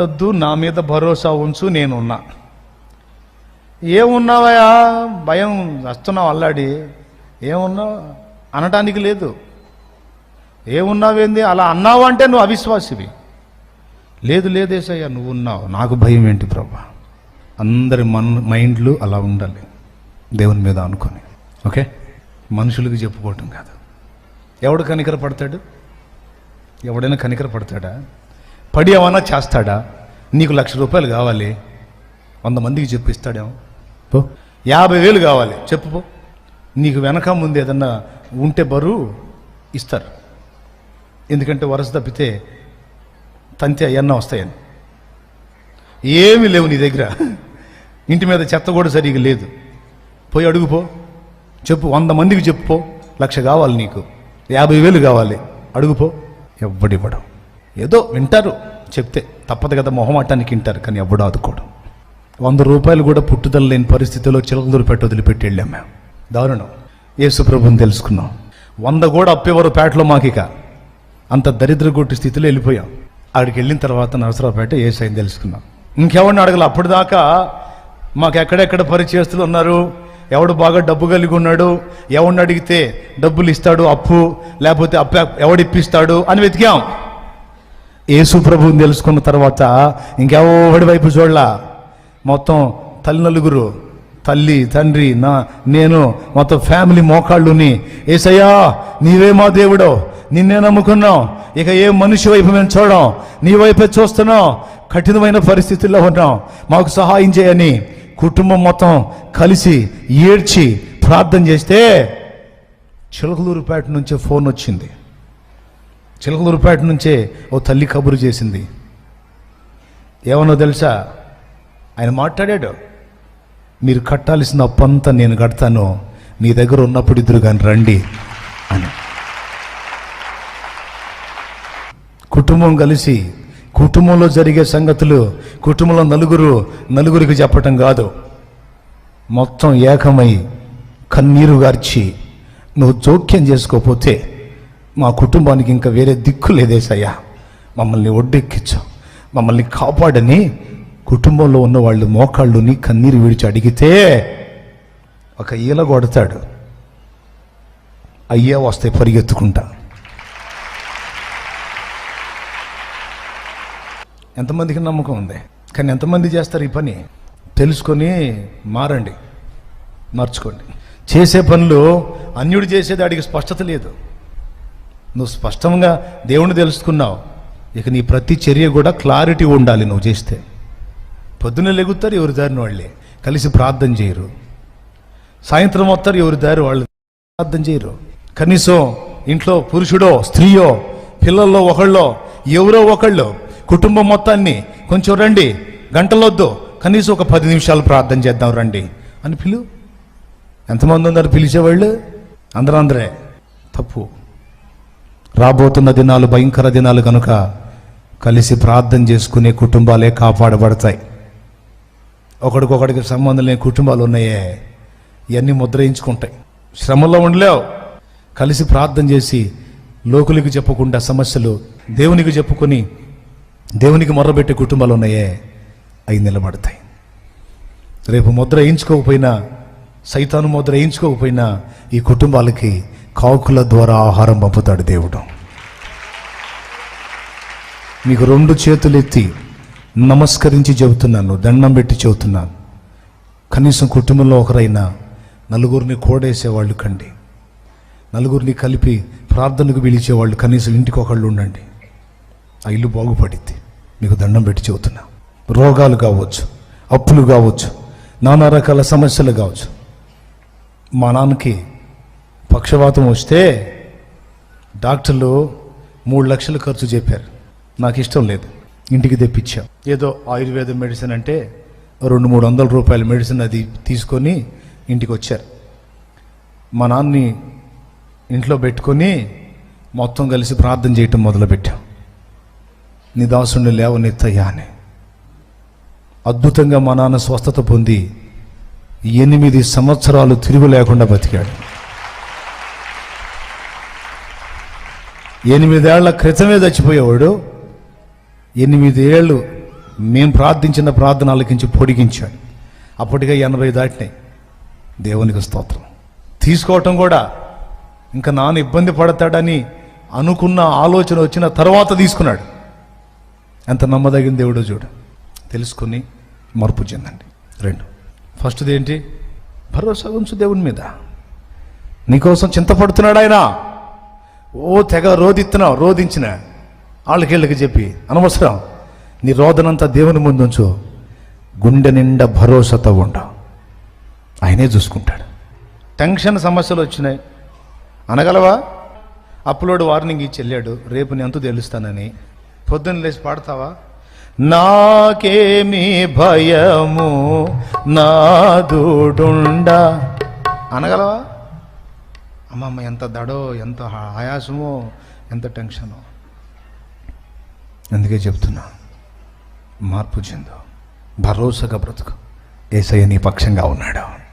వద్దు నా మీద భరోసా ఉంచు నేనున్నా. ఏమున్నావయా భయం వస్తున్నావు అల్లాడి. ఏమున్నావు? అనటానికి లేదు. ఏమున్నావేంది? అలా అన్నావు అంటే నువ్వు అవిశ్వాసివి. లేదు లేదేసయ్యా నువ్వు ఉన్నావు. నాకు భయం ఏంటి ప్రభా? అందరి మన్ మైండ్లు అలా ఉండాలి. దేవుని మీద అనుకొని ఓకే? మనుషులకి చెప్పుకోవటం కాదు. ఎవడు కనికర పడతాడు? ఎవడైనా కనికర పడతాడా? పడి ఏమన్నా చేస్తాడా? నీకు లక్ష రూపాయలు కావాలి. వంద మందికి చెప్పు ఇస్తాడేమో పో. యాభై వేలు కావాలి. చెప్పు పో. నీకు వెనక ముందు ఏదన్నా ఉంటే బరువు ఇస్తారు. ఎందుకంటే వరస తప్పితే తంతి అవన్నీ వస్తాయని. ఏమీ లేవు నీ దగ్గర. ఇంటి మీద చెత్త కూడా సరిగా లేదు. పోయి అడుగుపో చెప్పు వంద మందికి చెప్పుపో లక్ష కావాలి నీకు. యాభై వేలు కావాలి. అడుగుపో ఎవ్వడివ్వడం ఏదో వింటారు. చెప్తే తప్పదు కదా మొహమాటానికి వింటారు కానీ ఎవ్వడూ ఆదుకోడు వంద రూపాయలు కూడా పుట్టుదల లేని పరిస్థితిలో చిలకదూరు పెట్ట వదిలిపెట్టి వెళ్ళాం మేము. దారుణం. యేసు ప్రభుని తెలుసుకున్నాం. వంద కూడా అప్పేవారు పేటలో మాకిక. అంత దరిద్ర కొట్టి స్థితిలో వెళ్ళిపోయాం. అక్కడికి వెళ్ళిన తర్వాత నరసరావుపేట ఏసైని తెలుసుకున్నాం. ఇంకెవరిని అడగలే? అప్పటిదాకా మాకు ఎక్కడెక్కడ పరిచయస్తులు ఉన్నారు? ఎవడు బాగా డబ్బు కలిగి ఉన్నాడు? ఎవడిని అడిగితే డబ్బులు ఇస్తాడు అప్పు లేకపోతే అప్పు ఎవడిప్పిస్తాడు అని వెతికాం. యేసు ప్రభువుని తెలుసుకున్న తర్వాత ఇంకెవడి వైపు చూడలా? మొత్తం తల్లి నలుగురు తల్లి తండ్రి నా నేను మొత్తం ఫ్యామిలీ మోకాళ్ళుని ఏసయ్యా నీవే మా దేవుడో నిన్నే నమ్ముకున్నాం. ఇక ఏ మనిషి వైపు మేము చూడం? నీ వైపే చూస్తున్నాం. కఠినమైన పరిస్థితుల్లో ఉన్నాం. మాకు సహాయం చేయని కుటుంబం మొత్తం కలిసి ఏడ్చి ప్రార్థన చేస్తే చిలకలూరుపేట నుంచే ఫోన్ వచ్చింది. చిలకలూరుపేట నుంచే ఓ తల్లి కబురు చేసింది. ఏమన్నో తెలుసా? ఆయన మాట్లాడాడు. మీరు కట్టాల్సిన అప్పంతా నేను కడతాను. నీ దగ్గర ఉన్నప్పుడు ఇద్దరు కానీ రండి అని. కుటుంబం కలిసి కుటుంబంలో జరిగే సంగతులు కుటుంబంలో నలుగురు నలుగురికి చెప్పటం కాదు. మొత్తం ఏకమై కన్నీరు గార్చి నువ్వు జోక్యం చేసుకోకపోతే మా కుటుంబానికి ఇంకా వేరే దిక్కు లేదేసయ్యా. మమ్మల్ని ఒడ్డెక్కించు. మమ్మల్ని కాపాడని కుటుంబంలో ఉన్న వాళ్ళు మోకాళ్ళుని కన్నీరు విడిచి అడిగితే ఒక ఈల కొడతాడు. అయ్యా వస్తాయి పరిగెత్తుకుంటా. ఎంతమందికి నమ్మకం ఉంది? కానీ ఎంతమంది చేస్తారు ఈ పని? తెలుసుకొని మారండి. మార్చుకోండి. చేసే పనులు అన్యుడు చేసేది అడిగి స్పష్టత లేదు. నువ్వు స్పష్టంగా దేవుణ్ణి తెలుసుకున్నావు. ఇక నీ ప్రతి చర్య కూడా క్లారిటీ ఉండాలి నువ్వు చేస్తే. పొద్దున్న లెగుతారు ఎవరి దారిని వాళ్ళే. కలిసి ప్రార్థన చేయరు. సాయంత్రం వస్తారు ఎవరి దారి వాళ్ళు ప్రార్థన చేయరు. కనీసం ఇంట్లో పురుషుడో స్త్రీయో పిల్లల్లో ఒకళ్ళో ఎవరో ఒకళ్ళు కుటుంబం మొత్తాన్ని కొంచెం రండి గంటలొద్దు కనీసం ఒక పది నిమిషాలు ప్రార్థన చేద్దాం రండి అని పిలు. ఎంతమంది ఉన్నారు పిలిచేవాళ్ళు? అందరూ అందరే తప్పు. రాబోతున్న దినాలు భయంకర దినాలు కనుక కలిసి ప్రార్థన చేసుకునే కుటుంబాలే కాపాడబడతాయి. ఒకడికొకడికి సంబంధం లేని కుటుంబాలు ఉన్నాయే ఇవన్నీ ముద్రయించుకుంటాయి. శ్రమలో ఉండలేవు. కలిసి ప్రార్థన చేసి లోకులకి చెప్పకుండా సమస్యలు దేవునికి చెప్పుకొని దేవునికి మొర్రబెట్టే కుటుంబాలు ఉన్నాయే అవి నిలబడతాయి. రేపు ముద్ర వేయించుకోకపోయినా సైతాను ముద్ర వేయించుకోకపోయినా ఈ కుటుంబాలకి కాకుల ద్వారా ఆహారం పంపుతాడు దేవుడు. మీకు రెండు చేతులు ఎత్తి నమస్కరించి చెబుతున్నాను దండం పెట్టి చెబుతున్నాను. కనీసం కుటుంబంలో ఒకరైనా నలుగురిని కోడేసేవాళ్ళు కండి. నలుగురిని కలిపి ప్రార్థనకు పిలిచేవాళ్ళు కనీసం ఇంటికి ఒకళ్ళు ఉండండి. ఆ ఇల్లు బాగుపడిద్ది. మీకు దండం పెట్టి చెబుతున్నా. రోగాలు కావచ్చు అప్పులు కావచ్చు నానా రకాల సమస్యలు కావచ్చు. మా నాన్నకి పక్షవాతం వస్తే డాక్టర్లు మూడు లక్షలు ఖర్చు చెప్పారు. నాకు ఇష్టం లేదు. ఇంటికి తెప్పించాం. ఏదో ఆయుర్వేద మెడిసిన్ అంటే రెండు మూడు వందల రూపాయల మెడిసిన్ అది తీసుకొని ఇంటికి వచ్చారు. మా నాన్నని ఇంట్లో పెట్టుకొని మొత్తం కలిసి ప్రార్థన చేయటం మొదలుపెట్టాం. నీ దాసుని లేవనెత్తయ్యా అని. అద్భుతంగా మా నాన్న స్వస్థత పొంది ఎనిమిది సంవత్సరాలు తిరుగు లేకుండా బతికాడు. ఎనిమిదేళ్ళ క్రితమే చచ్చిపోయేవాడు. ఎనిమిదేళ్ళు మేము ప్రార్థించిన ప్రార్థన ఆలకించి పొడిగించాడు. అప్పటికే ఎనభై దాటినాయి. దేవునికి స్తోత్రం. తీసుకోవటం కూడా ఇంకా నాన్న ఇబ్బంది పడతాడని అనుకున్న ఆలోచన వచ్చిన తర్వాత తీసుకున్నాడు. ఎంత నమ్మదగిన దేవుడో చూడు. తెలుసుకుని మార్పు చెందండి. రెండు. ఫస్ట్ది ఏంటి? భరోసా ఉంచు దేవుని మీద. నీకోసం చింతపడుతున్నాడు ఆయన. ఓ తెగ రోదిస్తున్నావు రోధించిన వాళ్ళకి చెప్పి అనవసరం నీ రోదనంతా దేవుని ముందుంచు. గుండె నిండా భరోసాతో ఉండు. ఆయనే చూసుకుంటాడు. టెన్షన్ సమస్యలు వచ్చినాయి. అనగలవా? అప్లోడ్ వార్నింగ్ ఇచ్చి వెళ్ళాడు. రేపు నేను ఎంతో తెలుస్తానని. పొద్దున్న లేచి పాడతావా? నాకేమి భయము నా దూడుండా. అనగలవా? అమ్మమ్మ ఎంత దడో ఎంత ఆయాసమో ఎంత టెన్షనో. అందుకే చెప్తున్నా మార్పు చెందు. భరోసాగా బ్రతుకు. ఏసయ్య నీ పక్షంగా ఉన్నాడు.